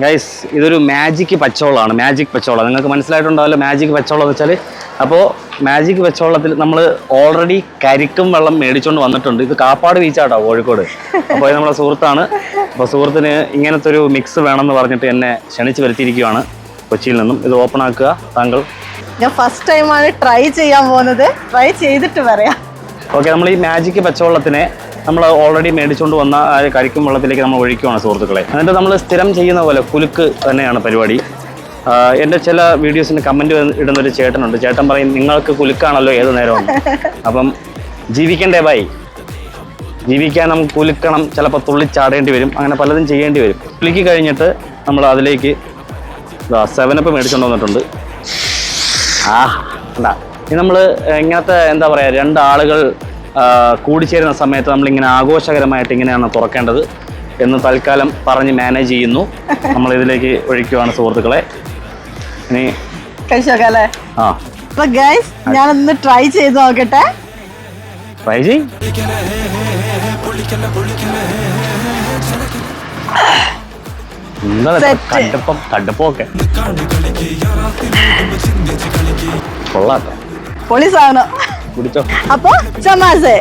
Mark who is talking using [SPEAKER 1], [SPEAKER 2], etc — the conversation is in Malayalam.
[SPEAKER 1] ഗൈസ് ഇതൊരു മാജിക് പച്ചവെള്ളമാണ്. മാജിക് പച്ചവെള്ളം. നിങ്ങൾക്ക് മനസ്സിലായിട്ടുണ്ടാവില്ല മാജിക് പച്ചവെള്ളം എന്ന് വെച്ചാൽ അപ്പോൾ മാജിക് പച്ചവെള്ളത്തിൽ നമ്മൾ ഓൾറെഡി കരിക്കും വെള്ളം മേടിച്ചുകൊണ്ട് വന്നിട്ടുണ്ട്. ഇത് കാപ്പാട് ബീച്ചാട്ടോ കോഴിക്കോട്. അപ്പോൾ നമ്മുടെ സുഹൃത്താണ്. അപ്പോൾ സുഹൃത്തിന് ഇങ്ങനത്തെ ഒരു മിക്സ് വേണമെന്ന് പറഞ്ഞിട്ട് എന്നെ ക്ഷണിച്ച് വരുത്തിയിരിക്കുകയാണ് കൊച്ചിയിൽ നിന്നും. ഇത് ഓപ്പൺ ആക്കുക താങ്കൾ.
[SPEAKER 2] ഞാൻ ഫസ്റ്റ് ടൈമാണ് ട്രൈ ചെയ്യാൻ പോകുന്നത്. ട്രൈ ചെയ്തിട്ട് പറയാം.
[SPEAKER 1] ഓക്കെ നമ്മൾ ഈ മാജിക് പച്ചവെള്ളത്തിനെ നമ്മൾ ഓൾറെഡി മേടിച്ചുകൊണ്ട് വന്ന ആ കരിക്കും വെള്ളത്തിലേക്ക് നമ്മൾ ഒഴിക്കുവാണ് സുഹൃത്തുക്കളെ. എന്നിട്ട് നമ്മൾ സ്ഥിരം ചെയ്യുന്ന പോലെ കുലുക്ക് തന്നെയാണ് പരിപാടി. എന്റെ ചില വീഡിയോസിന് കമന്റ് ഇടുന്ന ഒരു ചേട്ടനുണ്ട്. ചേട്ടൻ പറയും നിങ്ങൾക്ക് കുലുക്കാണല്ലോ ഏത് നേരവും. അപ്പം ജീവിക്കണ്ടേ ബായി ജീവിക്കാൻ നമുക്ക് കുലുക്കണം. ചിലപ്പോൾ തുള്ളിച്ചാടേണ്ടി വരും. അങ്ങനെ പലതും ചെയ്യേണ്ടി വരും. കുലുക്കി കഴിഞ്ഞിട്ട് നമ്മൾ അതിലേക്ക് സെവനപ്പ് മേടിച്ചുകൊണ്ട് വന്നിട്ടുണ്ട്. ആ എന്താ ഇനി നമ്മൾ ഇങ്ങനത്തെ എന്താ പറയുക രണ്ടാളുകൾ ആ, കൂടിച്ചേരുന്ന സമയത്ത് നമ്മളിങ്ങനെ ആഘോഷകരമായിട്ട് ഇങ്ങനെയാണ് തുറക്കേണ്ടത് എന്ന് തൽക്കാലം പറഞ്ഞ് മാനേജ് ചെയ്യുന്നു. നമ്മൾ ഇതിലേക്ക് ഒഴിക്കുവാണ് സുഹൃത്തുക്കളെ. ഇനി
[SPEAKER 2] കഴിച്ചോക്കല്ലേ?
[SPEAKER 1] ആ.
[SPEAKER 2] അപ്പൊ ഗൈസ് ഞാനൊന്ന് ട്രൈ ചെയ്ത് നോക്കട്ടെ.
[SPEAKER 1] ട്രൈ ചെയ് എന്താ
[SPEAKER 2] Set.
[SPEAKER 1] കടുപ്പം? കടുപ്പമൊക്കെ. കൊള്ളാട്ടോ
[SPEAKER 2] പൊളി സാധനം.
[SPEAKER 1] കുടിച്ചോ.
[SPEAKER 2] അപ്പൊ ചമാസേ